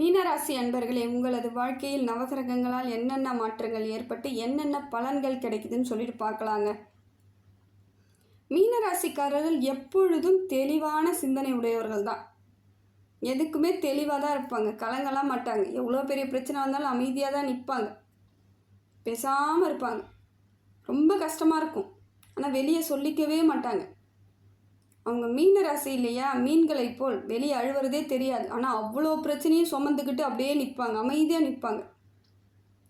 மீனராசி அன்பர்களே உங்களது வாழ்க்கையில் நவகிரகங்களால் என்னென்ன மாற்றங்கள் ஏற்பட்டு என்னென்ன பலன்கள் கிடைக்குதுன்னு சொல்லிட்டு பார்க்கலாங்க. மீனராசிக்காரர்கள் எப்பொழுதும் தெளிவான சிந்தனை உடையவர்கள் தான். எதுக்குமே தெளிவாக தான் இருப்பாங்க. கலங்கலாம் மாட்டாங்க. எவ்வளோ பெரிய பிரச்சனை வந்தாலும் அமைதியாக தான் நிற்பாங்க. பேசாமல் இருப்பாங்க. ரொம்ப கஷ்டமாக இருக்கும். ஆனால் வெளியே சொல்லிக்கவே மாட்டாங்க. அவங்க மீன ராசி இல்லையா? மீன்களை போல் வெளியே அழுவுறதே தெரியாது. ஆனால் அவ்வளோ பிரச்சனையும் சுமந்துக்கிட்டு அப்படியே நிற்பாங்க. அமைதியாக நிற்பாங்க.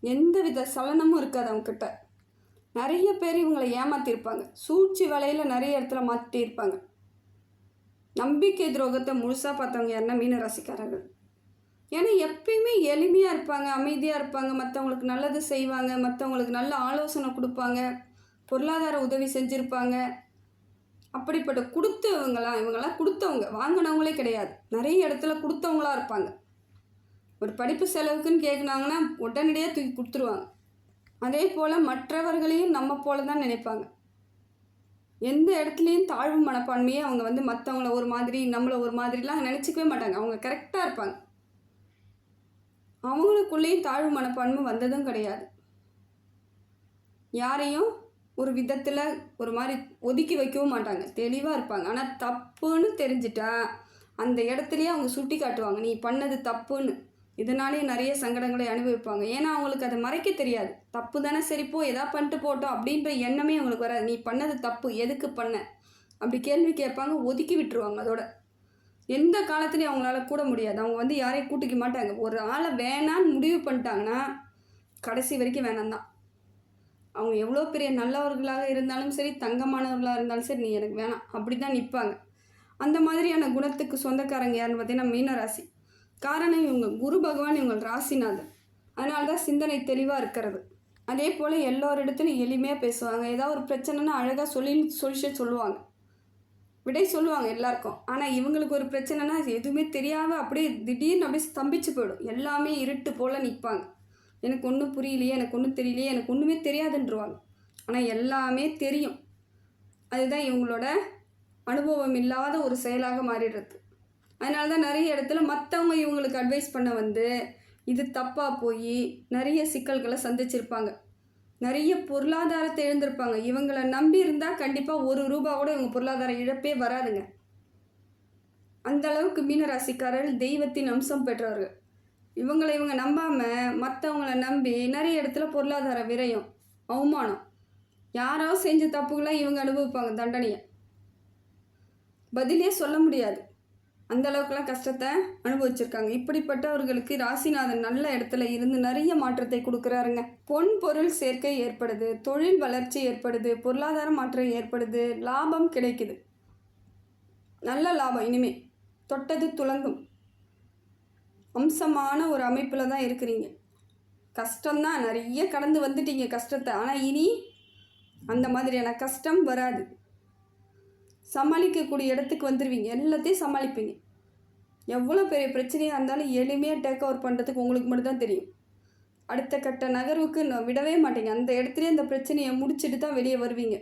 எந்த வித சலனமும் இருக்காது அவங்கக்கிட்ட நிறைய பேர் இவங்களை ஏமாத்திருப்பாங்க. சூழ்ச்சி வலையில் நிறைய இடத்துல மாற்றிட்டே இருப்பாங்க நம்பிக்கை துரோகத்தை முழுசாக பார்த்தவங்க யாருன்னா மீன ராசிக்காரர்கள். ஏன்னா எப்பயுமே எளிமையாக இருப்பாங்க அமைதியாக இருப்பாங்க. மற்றவங்களுக்கு நல்லது செய்வாங்க மற்றவங்களுக்கு நல்ல ஆலோசனை கொடுப்பாங்க. பொருளாதார உதவி செஞ்சுருப்பாங்க. அப்படிப்பட்ட கொடுத்தவங்களாம் இவங்கெல்லாம் கொடுத்தவங்க. வாங்கினவங்களே கிடையாது. நிறைய இடத்துல கொடுத்தவங்களா இருப்பாங்க. ஒரு படிப்பு செலவுக்குன்னு கேட்குனாங்கன்னா உடனடியாக தூக்கி கொடுத்துருவாங்க. அதே போல் மற்றவர்களையும் நம்ம போல தான் நினைப்பாங்க. எந்த இடத்துலையும் தாழ்வு மனப்பான்மையை அவங்க வந்து மற்றவங்கள ஒரு மாதிரி நம்மளை ஒரு மாதிரிலாம் நினச்சிக்கவே மாட்டாங்க. அவங்க கரெக்டாக இருப்பாங்க. அவங்களுக்குள்ளேயும் தாழ்வு மனப்பான்மை வந்ததும் கிடையாது. யாரையும் ஒரு விதத்தில் ஒரு மாதிரி ஒதுக்கி வைக்கவும் மாட்டாங்க. தெளிவாக இருப்பாங்க. ஆனால் தப்புன்னு தெரிஞ்சிட்டா அந்த இடத்துலையே அவங்க சுட்டி காட்டுவாங்க நீ பண்ணது தப்புன்னு. இதனாலே நிறைய சங்கடங்களை அனுபவிப்பாங்க. ஏன்னா அவங்களுக்கு அதை மறைக்க தெரியாது. தப்பு தானே சரிப்போ எதா பண்ணிட்டு போட்டோம். அப்படின்ற எண்ணமே அவங்களுக்கு வராது. நீ பண்ணது தப்பு எதுக்கு பண்ண? அப்படி கேள்வி கேட்பாங்க ஒதுக்கி விட்டுருவாங்க அதோட. எந்த காலத்துலையும் அவங்களால கூட முடியாது. அவங்க வந்து யாரையும் கூட்டிக்க மாட்டாங்க. ஒரு ஆளை வேணான்னு முடிவு பண்ணிட்டாங்கன்னா கடைசி வரைக்கும் வேணாம் தான் அவங்க எவ்வளோ பெரிய நல்லவர்களாக இருந்தாலும் சரி தங்கமானவர்களாக இருந்தாலும் சரி நீ எனக்கு வேணாம். அப்படி தான் நிற்பாங்க. அந்த மாதிரியான குணத்துக்கு சொந்தக்காரங்க யாருன்னு பார்த்தீங்கன்னா மீனராசி. காரணம் இவங்க குரு பகவான் இவங்க ராசிநாதன். அதனால தான் சிந்தனை தெளிவாக இருக்கிறது. அதே போல் எல்லோரிடத்துலையும் எளிமையாக பேசுவாங்க. ஏதாவது ஒரு பிரச்சனைனா அழகாக சொல்லி சொல்யூஷன் சொல்லுவாங்க. விடை சொல்லுவாங்க எல்லாருக்கும். ஆனால் இவங்களுக்கு ஒரு பிரச்சனைனா எதுவுமே தெரியாமல் அப்படியே திடீர்னு அப்படியே ஸ்தம்பிச்சு போயிடும். எல்லாமே இருட்டு போல் நிற்பாங்க. எனக்கு ஒன்றும் புரியலையே எனக்கு ஒன்றும் தெரியலையே எனக்கு ஒன்றுமே தெரியாதுன்றவாங்க. ஆனால் எல்லாமே தெரியும். அதுதான் இவங்களோட அனுபவம் இல்லாத ஒரு செயலாக மாறிடுறது. அதனால தான் நிறைய இடத்துல மற்றவங்க இவங்களுக்கு அட்வைஸ் பண்ண வந்து இது தப்பாக போய் நிறைய சிக்கல்களை சந்திச்சிருப்பாங்க. நிறைய பொருளாதாரத்தை இழந்திருப்பாங்க. இவங்களை நம்பி இருந்தால் கண்டிப்பாக ஒரு ரூபா கூட இவங்க பொருளாதார இழப்பே வராதுங்க. அந்த அளவுக்கு மீனராசிக்காரர்கள் தெய்வத்தின் அம்சம் பெற்றவர்கள். இவங்களை இவங்க நம்பாமல் மற்றவங்கள நம்பி நிறைய இடத்துல பொருளாதார விரயம் அவமானம். யாரோ செஞ்ச தப்புகளை இவங்க அனுபவிப்பாங்க தண்டனையை. பதிலே சொல்ல முடியாது. அந்த அளவுக்குலாம் கஷ்டத்தை அனுபவிச்சிருக்காங்க. இப்படிப்பட்டவர்களுக்கு ராசிநாதன் நல்ல இடத்துல இருந்து நிறைய மாற்றத்தை கொடுக்குறாருங்க. பொன் பொருள் சேர்க்கை ஏற்படுது தொழில் வளர்ச்சி ஏற்படுது பொருளாதார மாற்றம் ஏற்படுது லாபம் கிடைக்குது. நல்ல லாபம் இனிமே. தொட்டது துலங்கும் அம்சமான ஒரு அமைப்பில் தான் இருக்கிறீங்க. கஷ்டம்தான். நிறைய கடந்து வந்துட்டீங்க கஷ்டத்தை. ஆனால் இனி அந்த மாதிரியான கஷ்டம் வராது. சமாளிக்கக்கூடிய இடத்துக்கு வந்துடுவீங்க எல்லாத்தையும் சமாளிப்பீங்க. எவ்வளோ பெரிய பிரச்சனையாக இருந்தாலும் எளிமையாக டேக் ஓவர் பண்ணுறதுக்கு உங்களுக்கு மட்டும்தான் தெரியும். அடுத்த கட்ட நகர்வுக்கு நான் விடவே மாட்டீங்க. அந்த இடத்துலயே அந்த பிரச்சனையை முடிச்சுட்டு தான் வெளியே வருவீங்க.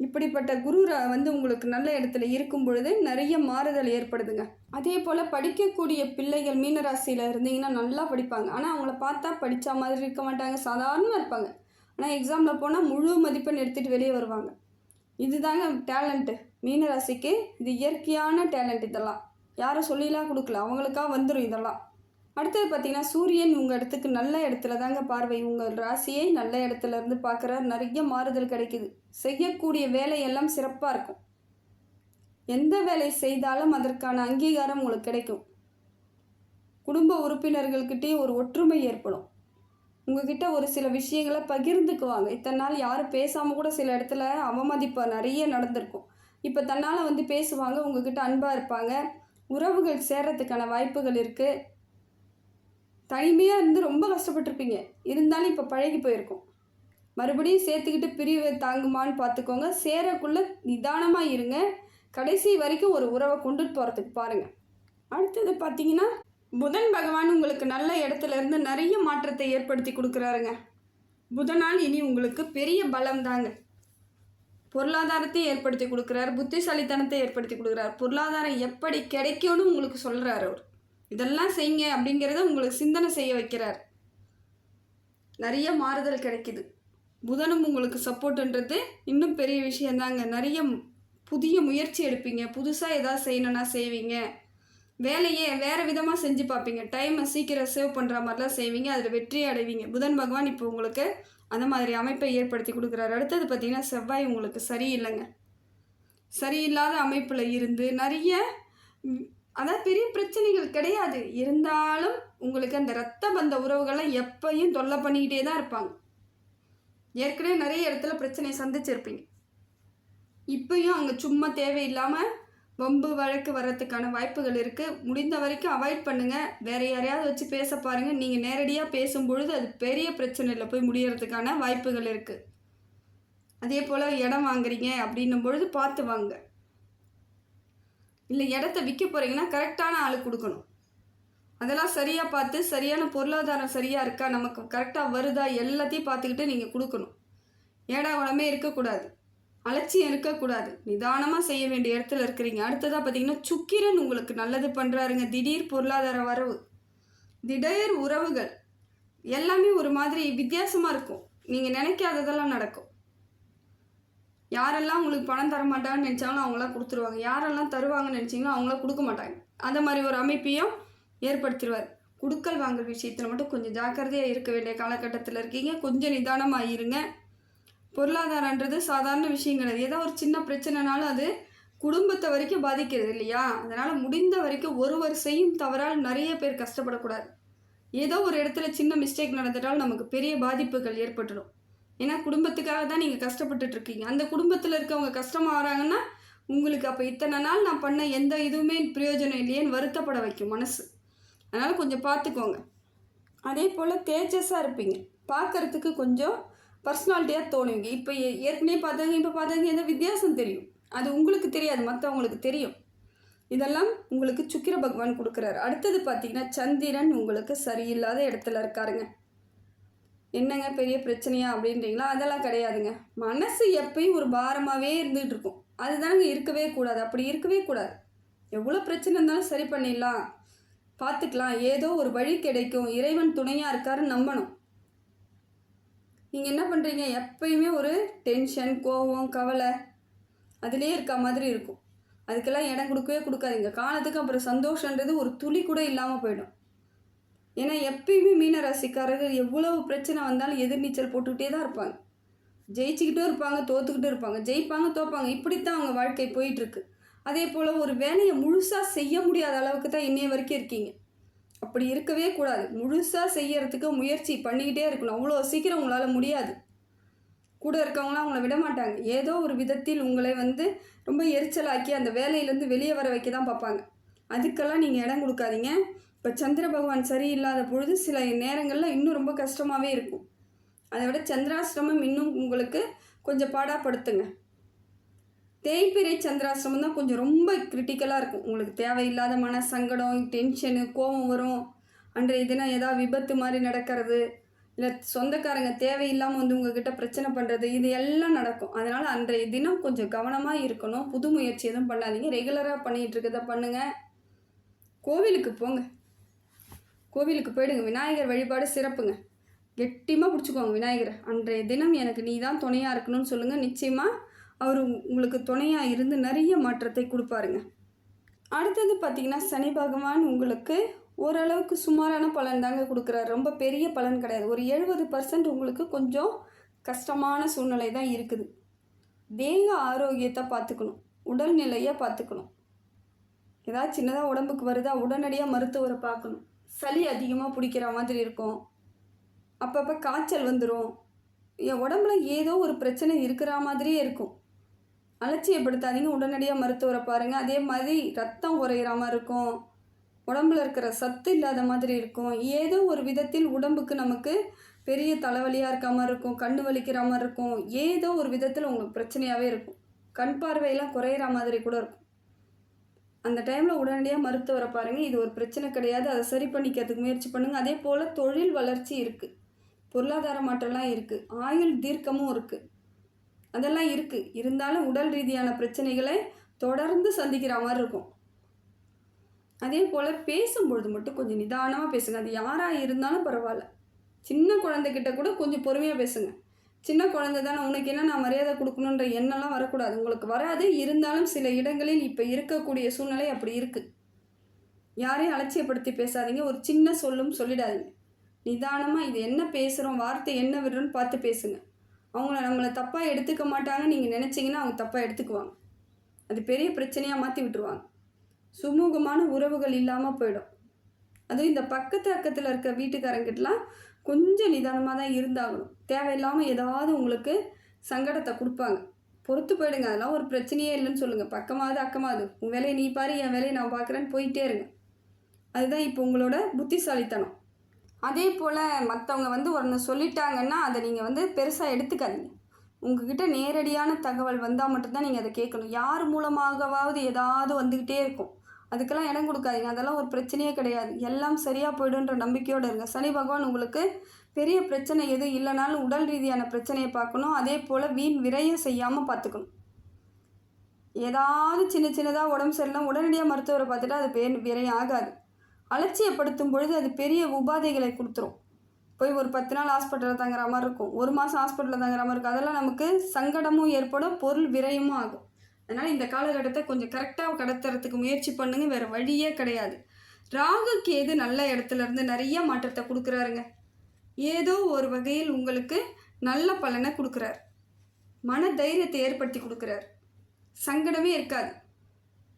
இப்படிப்பட்ட குரு வந்து உங்களுக்கு நல்ல இடத்துல இருக்கும் பொழுது நிறைய மாறுதல் ஏற்படுதுங்க. அதே போல் படிக்கக்கூடிய பிள்ளைகள் மீனராசியில் இருந்தீங்கன்னா நல்லா படிப்பாங்க. ஆனால் அவங்கள பார்த்தா படித்த மாதிரி இருக்க மாட்டாங்க. சாதாரணமாக இருப்பாங்க. ஆனால் எக்ஸாமில் போனால் முழு மதிப்பெண் எடுத்துகிட்டு வெளியே வருவாங்க. இதுதாங்க டேலண்ட்டு மீனராசிக்கு இது இயற்கையான டேலண்ட் இதெல்லாம். யாரும் சொல்லிலாம் கொடுக்கல. அவங்களுக்காக வந்துடும் இதெல்லாம். அடுத்தது பார்த்தீங்கன்னா சூரியன் உங்கள் இடத்துக்கு நல்ல இடத்துல தாங்க பார்வை. உங்கள் ராசியை நல்ல இடத்துல இருந்து பார்க்குற நிறைய மாறுதல் கிடைக்குது. செய்யக்கூடிய வேலையெல்லாம் சிறப்பாக இருக்கும். எந்த வேலை செய்தாலும் அதற்கான அங்கீகாரம் உங்களுக்கு கிடைக்கும். குடும்ப உறுப்பினர்கள்கிட்டயும் ஒரு ஒற்றுமை ஏற்படும். உங்ககிட்ட ஒரு சில விஷயங்களை பகிர்ந்துக்குவாங்க. இத்தனை நாள் யாரும் பேசாமல் கூட சில இடத்துல அவமதிப்பு நிறைய நடந்திருக்கும். இப்போ தன்னால் வந்து பேசுவாங்க உங்ககிட்ட அன்பாக இருப்பாங்க. உறவுகள் சேர்றதுக்கான வாய்ப்புகள் இருக்குது தனிமையாக இருந்து ரொம்ப கஷ்டப்பட்டிருப்பீங்க. இருந்தாலும் இப்போ பழகி போயிருக்கும். மறுபடியும் சேர்த்துக்கிட்டு பிரிவை தாங்குமான்னு பார்த்துக்கோங்க. சேரக்குள்ளே நிதானமாக இருங்க. கடைசி வரைக்கும் ஒரு உறவை கொண்டுட்டு போகிறதுக்கு பாருங்கள் அடுத்தது பார்த்தீங்கன்னா புதன் பகவான் உங்களுக்கு நல்ல இடத்துல இருந்து நிறைய மாற்றத்தை ஏற்படுத்தி கொடுக்குறாருங்க. புதனால் இனி உங்களுக்கு பெரிய பலம் தாங்க. பொருளாதாரத்தை ஏற்படுத்தி கொடுக்குறாரு. புத்திசாலித்தனத்தை ஏற்படுத்தி கொடுக்குறாரு. பொருளாதாரம் எப்படி கிடைக்கும்னு உங்களுக்கு சொல்கிறாரு அவர். இதெல்லாம் செய்யுங்க அப்படிங்கிறத உங்களுக்கு சிந்தனை செய்ய வைக்கிறார். நிறைய மாறுதல் கிடைக்குது. புதனும் உங்களுக்கு சப்போர்ட்டுன்றது இன்னும் பெரிய விஷயந்தாங்க நிறைய புதிய முயற்சி எடுப்பீங்க. புதுசாக எதாவது செய்யணும்னா செய்வீங்க. வேலையே வேறு விதமாக செஞ்சு பார்ப்பீங்க. டைமை சீக்கிரம் சேவ் பண்ணுற மாதிரிலாம் செய்வீங்க. அதில் வெற்றி அடைவீங்க. புதன் பகவான் இப்போ உங்களுக்கு அந்த மாதிரி அமைப்பை ஏற்படுத்தி கொடுக்குறாரு. அடுத்தது பார்த்திங்கன்னா செவ்வாய் உங்களுக்கு சரியில்லைங்க. சரியில்லாத அமைப்பில் இருந்து நிறைய ஆனால் பெரிய பிரச்சனைகள் கிடையாது. இருந்தாலும் உங்களுக்கு அந்த ரத்த பந்த உறவுகளை எப்பயும் தொல்லை பண்ணிக்கிட்டே தான் இருப்பாங்க. ஏற்கனவே நிறைய இடத்துல பிரச்சனையை சந்திச்சிருப்பீங்க. இப்பயும் அங்கே சும்மா தேவையில்லாமல் வம்பு வழக்கு வர்றதுக்கான வாய்ப்புகள் இருக்குது முடிந்த வரைக்கும் அவாய்ட் பண்ணுங்கள் வேறு யாரையாவது வச்சு பேச பாருங்கள் நீங்கள் நேரடியாக பேசும்பொழுது அது பெரிய பிரச்சனையில் போய் முடியறதுக்கான வாய்ப்புகள் இருக்குது அதே போல் இடம் வாங்குறீங்க அப்படின்னும் பொழுது பார்த்து வாங்க. இல்லை இடத்த விற்க போகிறீங்கன்னா கரெக்டான ஆள் கொடுக்கணும். அதெல்லாம் சரியாக பார்த்து சரியான பொருளாதாரம் சரியாக இருக்கா நமக்கு கரெக்டாக வருதா எல்லாத்தையும் பார்த்துக்கிட்டு நீங்கள் கொடுக்கணும். ஏடா உடமே இருக்கக்கூடாது. அலட்சியம் இருக்கக்கூடாது. நிதானமாக செய்ய வேண்டிய இடத்துல இருக்கிறீங்க. அடுத்ததாக பார்த்தீங்கன்னா சுக்கிரன் உங்களுக்கு நல்லது பண்ணுறாருங்க திடீர் பொருளாதார வரவு. திடீர் உறவுகள். எல்லாமே ஒரு மாதிரி வித்தியாசமாக இருக்கும். நீங்கள் நினைக்காததெல்லாம் நடக்கும். யாரெல்லாம் உங்களுக்கு பணம் தர மாட்டாங்கன்னு நினச்சாங்களோ அவங்களாம் கொடுத்துருவாங்க. யாரெல்லாம் தருவாங்கன்னு நினச்சிங்களோ அவங்களாம் கொடுக்க மாட்டாங்க. அந்த மாதிரி ஒரு அமைப்பையும் ஏற்படுத்திடுவார் குடுக்கல் வாங்கல் விஷயத்தில் மட்டும் கொஞ்சம் ஜாக்கிரதையாக இருக்க வேண்டிய காலகட்டத்தில் இருக்கீங்க. கொஞ்சம் நிதானமாக இருங்க. பொருளாதாரன்றது சாதாரண விஷயம் கிடையாது ஏதோ ஒரு சின்ன பிரச்சனைனாலும் அது குடும்பத்தை வரைக்கும் பாதிக்கிறது இல்லையா? அதனால் முடிந்த வரைக்கும் ஒருவர் செய்யும் தவறால் நிறைய பேர் கஷ்டப்படக்கூடாது. ஏதோ ஒரு இடத்துல சின்ன மிஸ்டேக் நடந்துட்டால் நமக்கு பெரிய பாதிப்புகள் ஏற்பட்டுடும் ஏன்னா குடும்பத்துக்காக தான் நீங்கள் கஷ்டப்பட்டுட்டு இருக்கீங்க அந்த குடும்பத்தில் இருக்கவங்க கஷ்டமாக வராங்கன்னா உங்களுக்கு அப்போ இத்தனை நாள் நான் பண்ண எந்த இதுவுமே பிரயோஜனம் இல்லையேன்னு வருத்தப்பட வைக்கும் மனசு. அதனால் கொஞ்சம் பார்த்துக்கோங்க அதே போல் தேஜஸாக இருப்பீங்க. பார்க்கறதுக்கு கொஞ்சம் பர்சனாலிட்டியாக தோணுவீங்க. இப்போ ஏ- ஏற்கனவே பார்த்தாங்க இப்போ பார்த்தாங்க எந்த வித்தியாசம் தெரியும். அது உங்களுக்கு தெரியாது மற்றவங்களுக்கு தெரியும். இதெல்லாம் உங்களுக்கு சுக்கிர பகவான் கொடுக்குறாரு. அடுத்தது பார்த்தீங்கன்னா சந்திரன் உங்களுக்கு சரியில்லாத இடத்துல இருக்காருங்க. என்னங்க பெரிய பிரச்சனையா அப்படின்றீங்களா? அதெல்லாம் கிடையாதுங்க. மனசு எப்பயும் ஒரு பாரமாகவே இருந்துகிட்டு இருக்கும் அதுதானங்க இருக்கவே கூடாது. அப்படி இருக்கவே கூடாது. எவ்வளோ பிரச்சனை இருந்தாலும் சரி பண்ணிடலாம். பார்த்துக்கலாம். ஏதோ ஒரு வழி கிடைக்கும். இறைவன் துணையாக இருக்காருன்னு நம்பணும். நீங்கள் என்ன பண்ணுறீங்க எப்பயுமே ஒரு டென்ஷன் கோவம் கவலை அதிலே இருக்க மாதிரி இருக்கும். அதுக்கெல்லாம் இடம் கொடுக்கவே கொடுக்காதீங்க. காலத்துக்கு அப்புறம் சந்தோஷன்றது ஒரு துளி கூட இல்லாமல் போயிடும். ஏன்னா எப்பயுமே மீன ராசிக்காரர்கள் எவ்வளவு பிரச்சனை வந்தாலும் எதிர்நீச்சல் போட்டுக்கிட்டே தான் இருப்பாங்க. ஜெயிச்சுக்கிட்டும் இருப்பாங்க தோத்துக்கிட்டும் இருப்பாங்க. ஜெயிப்பாங்க தோப்பாங்க. இப்படித்தான் அவங்க வாழ்க்கை போயிட்டுருக்கு. அதே போல் ஒரு வேலையை முழுசாக செய்ய முடியாத அளவுக்கு தான் இன்னைய வரைக்கும் இருக்கீங்க. அப்படி இருக்கவே கூடாது. முழுசாக செய்யறதுக்கு முயற்சி பண்ணிக்கிட்டே இருக்கணும். அவ்வளோ சீக்கிரம் உங்களால் முடியாது. கூட இருக்கவங்களாம் அவங்கள விட மாட்டாங்க. ஏதோ ஒரு விதத்தில் உங்களை வந்து ரொம்ப எரிச்சலாக்கி அந்த வேலையிலேருந்து வெளியே வர வைக்க தான் பார்ப்பாங்க. அதுக்கெல்லாம் நீங்கள் இடம் கொடுக்காதீங்க. இப்போ சந்திர பகவான் சரியில்லாத பொழுது சில நேரங்களில் இன்னும் ரொம்ப கஷ்டமாகவே இருக்கும். அதை விட சந்திராசிரமம் இன்னும் உங்களுக்கு கொஞ்சம் பாடாப்படுத்துங்க. தேய்பிரை சந்திராசிரமம் தான் கொஞ்சம் ரொம்ப கிரிட்டிக்கலாக இருக்கும். உங்களுக்கு தேவையில்லாத மன சங்கடம் டென்ஷனு கோபம் வரும். அன்றைய தினம் ஏதாவது விபத்து மாதிரி நடக்கிறது. இல்லை சொந்தக்காரங்க தேவையில்லாமல் வந்து உங்ககிட்ட பிரச்சனை பண்ணுறது இது எல்லாம் நடக்கும். அதனால் அன்றைய தினம் கொஞ்சம் கவனமாக இருக்கணும். புது முயற்சி எதுவும் பண்ணாதீங்க. ரெகுலராக பண்ணிகிட்டு இருக்கதை பண்ணுங்கள் கோவிலுக்கு போங்க. கோவிலுக்கு போயிடுங்க. விநாயகர் வழிபாடு சிறப்புங்க. கெட்டியமாக பிடிச்சிக்கோங்க விநாயகரை. அன்றைய தினம் எனக்கு நீ தான் துணையாக இருக்கணும்னு சொல்லுங்கள் நிச்சயமாக அவர் உங்களுக்கு துணையாக இருந்து நிறைய மாற்றத்தை கொடுப்பாருங்க. அடுத்தது பார்த்திங்கன்னா சனி பகவான் உங்களுக்கு ஓரளவுக்கு சுமாரான பலன் தாங்க கொடுக்குறாரு. ரொம்ப பெரிய பலன் கிடையாது. ஒரு எழுபது பர்சன்ட் உங்களுக்கு கொஞ்சம் கஷ்டமான சூழ்நிலை தான் இருக்குது. தேக ஆரோக்கியத்தை பார்த்துக்கணும். உடல்நிலையை பார்த்துக்கணும். ஏதாவது சின்னதாக உடம்புக்கு வருதா உடனடியாக மருத்துவரை பார்க்கணும். சளி அதிகமாக பிடிக்கிற மாதிரி இருக்கும். அப்பப்போ காய்ச்சல் வந்துடும் என் உடம்புல ஏதோ ஒரு பிரச்சனை இருக்கிற மாதிரியே இருக்கும். அலட்சியப்படுத்தாதீங்க. உடனடியாக மருத்துவரை பாருங்கள் அதே மாதிரி ரத்தம் குறையிற மாதிரி இருக்கும். உடம்புல இருக்கிற சத்து இல்லாத மாதிரி இருக்கும். ஏதோ ஒரு விதத்தில் உடம்புக்கு நமக்கு பெரிய தலைவலியாக இருக்க மாதிரி இருக்கும். கண்ணு வலிக்கிற மாதிரி இருக்கும். ஏதோ ஒரு விதத்தில் உங்களுக்கு பிரச்சனையாகவே இருக்கும். கண் பார்வையெல்லாம் குறையிற மாதிரி கூட இருக்கும். அந்த டைமில் உடனடியாக மருத்துவரை பாருங்கள் இது ஒரு பிரச்சனை கிடையாது. அதை சரி பண்ணிக்கிறதுக்கு முயற்சி பண்ணுங்கள் அதே போல் தொழில் வளர்ச்சி இருக்குது பொருளாதார மாற்றம்லாம் இருக்குது ஆயுள் தீர்க்கமும் இருக்குது அதெல்லாம் இருக்குது இருந்தாலும் உடல் ரீதியான பிரச்சனைகளை தொடர்ந்து சந்திக்கிற மாதிரி இருக்கும். அதே போல் பேசும்பொழுது மட்டும் கொஞ்சம் நிதானமாக பேசுங்க. அது யாராக இருந்தாலும் பரவாயில்ல. சின்ன குழந்தைகிட்ட கூட கொஞ்சம் பொறுமையாக பேசுங்க. சின்ன குழந்தை தானே உனக்கு என்ன நான் மரியாதை கொடுக்கணுன்ற எண்ணம்லாம் வரக்கூடாது. உங்களுக்கு வராது. இருந்தாலும் சில இடங்களில் இப்போ இருக்கக்கூடிய சூழ்நிலை அப்படி இருக்குது யாரையும் அலட்சியப்படுத்தி பேசாதீங்க. ஒரு சின்ன சொல்லும் சொல்லிடாதீங்க. நிதானமாக இது என்ன பேசுகிறோம் வார்த்தை என்ன விடுறோன்னு பார்த்து பேசுங்க. அவங்கள நம்மளை தப்பாக எடுத்துக்க மாட்டாங்கன்னு நீங்கள் நினச்சிங்கன்னா அவங்க தப்பாக எடுத்துக்குவாங்க. அது பெரிய பிரச்சனையாக மாற்றி விட்டுருவாங்க. சுமூகமான உறவுகள் இல்லாமல் போயிடும். அதுவும் இந்த பக்கத்து அக்கத்தில் இருக்க வீட்டுக்காரங்கிட்டலாம் கொஞ்சம் நிதானமாக தான் இருந்தாகணும். தேவையில்லாமல் ஏதாவது உங்களுக்கு சங்கடத்தை கொடுப்பாங்க. பொறுத்து போயிடுங்க. அதெல்லாம் ஒரு பிரச்சனையே இல்லைன்னு சொல்லுங்கள் பக்கமாவது அக்கமாவது. உன் வேலையை நீ பாரு என் வேலையை நான் பார்க்குறேன்னு போயிட்டே இருங்க. அதுதான் இப்போ உங்களோட புத்திசாலித்தனம். அதே போல் மற்றவங்க வந்து ஒன்று சொல்லிட்டாங்கன்னா அதை நீங்கள் வந்து பெருசாக எடுத்துக்காதீங்க. உங்ககிட்ட நேரடியான தகவல் வந்தால் மட்டும்தான் நீங்கள் அதை கேட்கணும். யார் மூலமாகவாவது ஏதாவது வந்துக்கிட்டே இருக்கும். அதுக்கெல்லாம் இடம் கொடுக்காதீங்க. அதெல்லாம் ஒரு பிரச்சனையே கிடையாது. எல்லாம் சரியாக போய்டுன்ற நம்பிக்கையோடு இருங்க. சனி பகவான் உங்களுக்கு பெரிய பிரச்சனை எதுவும் இல்லைனாலும் உடல் ரீதியான பிரச்சனையை பார்க்கணும். அதே போல் வீண் விரயம் செய்யாமல் பார்த்துக்கணும். ஏதாவது சின்ன சின்னதாக உடம்பு சரியில்லாம் உடனடியாக மருத்துவரை பார்த்துட்டா அது பேர் விரயம் ஆகாது. அலட்சியப்படுத்தும் பொழுது அது பெரிய உபாதைகளை கொடுத்துரும். போய் ஒரு பத்து நாள் ஹாஸ்பிட்டலில் தங்குற மாதிரி இருக்கும். ஒரு மாதம் ஹாஸ்பிட்டலில் தங்குற மாதிரி இருக்கும். அதெல்லாம் நமக்கு சங்கடமும் ஏற்படும் பொருள் விரையும் ஆகும். அதனால் இந்த காலகட்டத்தை கொஞ்சம் கரெக்டாக கடத்துறதுக்கு முயற்சி பண்ணுங்க வேறு வழியே கிடையாது. ராகு கேது நல்ல இடத்துல இருந்து நிறைய மாற்றத்தை கொடுக்குறாருங்க. ஏதோ ஒரு வகையில் உங்களுக்கு நல்ல பலனை கொடுக்குறார். மன தைரியத்தை ஏற்படுத்தி கொடுக்குறார். சங்கடமே இருக்காது.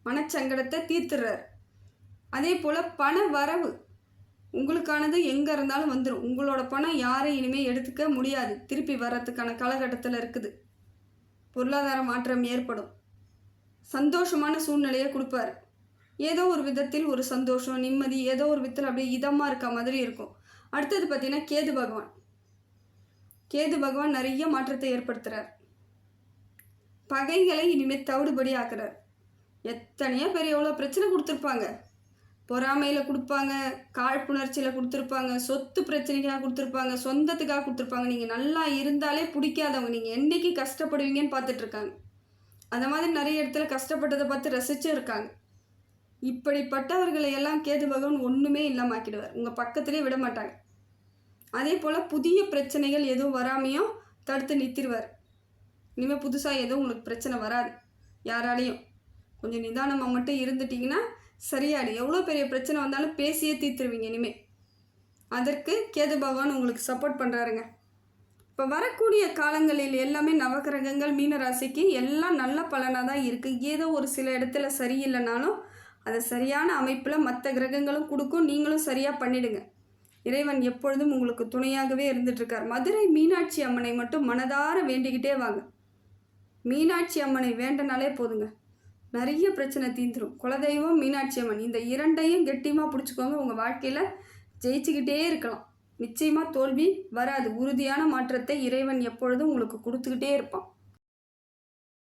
மனச்சங்கடத்தை தீர்த்துறார் அதே போல் பண வரவு உங்களுக்கானது எங்கே இருந்தாலும் வந்துடும் உங்களோட பணம் யாரையும் இனிமேல் எடுத்துக்க முடியாது. திருப்பி வர்றதுக்கான காலகட்டத்தில் இருக்குது. பொருளாதார மாற்றம் ஏற்படும். சந்தோஷமான சூழ்நிலையை கொடுப்பாரு. ஏதோ ஒரு விதத்தில் ஒரு சந்தோஷம் நிம்மதி ஏதோ ஒரு விதத்தில் அப்படியே இதமாக இருக்க மாதிரி இருக்கும். அடுத்தது பார்த்தீங்கன்னா கேது பகவான். கேது பகவான் நிறைய மாற்றத்தை ஏற்படுத்துகிறார் பகைகளை இனிமேல் தவிடுபடி ஆக்குறார். எத்தனையோ பேர் எவ்வளோ பிரச்சனை கொடுத்துருப்பாங்க. பொறாமையில் கொடுப்பாங்க காழ்ப்புணர்ச்சியில் கொடுத்துருப்பாங்க சொத்து பிரச்சனைக்காக கொடுத்துருப்பாங்க சொந்தத்துக்காக கொடுத்துருப்பாங்க. நீங்கள் நல்லா இருந்தாலே பிடிக்காதவங்க. நீங்கள் என்றைக்கு கஷ்டப்படுவீங்கன்னு பார்த்துட்ருக்காங்க அந்த மாதிரி நிறைய இடத்துல கஷ்டப்பட்டதை பார்த்து ரசிச்சும் இருக்காங்க. இப்படிப்பட்டவர்களை எல்லாம் கேது பகவான் ஒன்றுமே இல்லாமல் ஆக்கிடுவார் உங்கள் பக்கத்துலேயே விட மாட்டாங்க. அதே போல் புதிய பிரச்சனைகள் எதுவும் வராமையும் தடுத்து நிறுத்திடுவார். இனிமேல் புதுசாக எதுவும் உங்களுக்கு பிரச்சனை வராது. யாராலையும். கொஞ்சம் நிதானமாக மட்டும் இருந்துட்டிங்கன்னா சரியாடு எவ்வளோ பெரிய பிரச்சனை வந்தாலும் பேசியே தீர்த்துருவீங்க இனிமேல் அதற்கு கேது பகவான் உங்களுக்கு சப்போர்ட் பண்ணுறாருங்க இப்போ வரக்கூடிய காலங்களில் எல்லாமே நவகிரகங்கள் மீன ராசிக்கு எல்லாம் நல்ல பலனாக தான் இருக்குது ஏதோ ஒரு சில இடத்துல சரியில்லைனாலும் அதை சரியான அமைப்பில் மற்ற கிரகங்களும் கொடுக்கும். நீங்களும் சரியாக பண்ணிடுங்க. இறைவன் எப்பொழுதும் உங்களுக்கு துணையாகவே இருந்துட்டுருக்கார். மதுரை மீனாட்சி அம்மனை மட்டும் மனதார வேண்டிக்கிட்டே வாங்க. மீனாட்சி அம்மனை வேண்டனாலே போதுங்க. நிறைய பிரச்சனை தீந்துரும் குலதெய்வம் மீனாட்சி அம்மன் இந்த இரண்டையும் கெட்டியமாக பிடிச்சிக்கோங்க. உங்கள் வாழ்க்கையில் ஜெயிச்சுக்கிட்டே இருக்கலாம். நிச்சயமாக தோல்வி வராது. உறுதியான மாற்றத்தை இறைவன் எப்பொழுதும் உங்களுக்கு கொடுத்துக்கிட்டே இருப்பான்.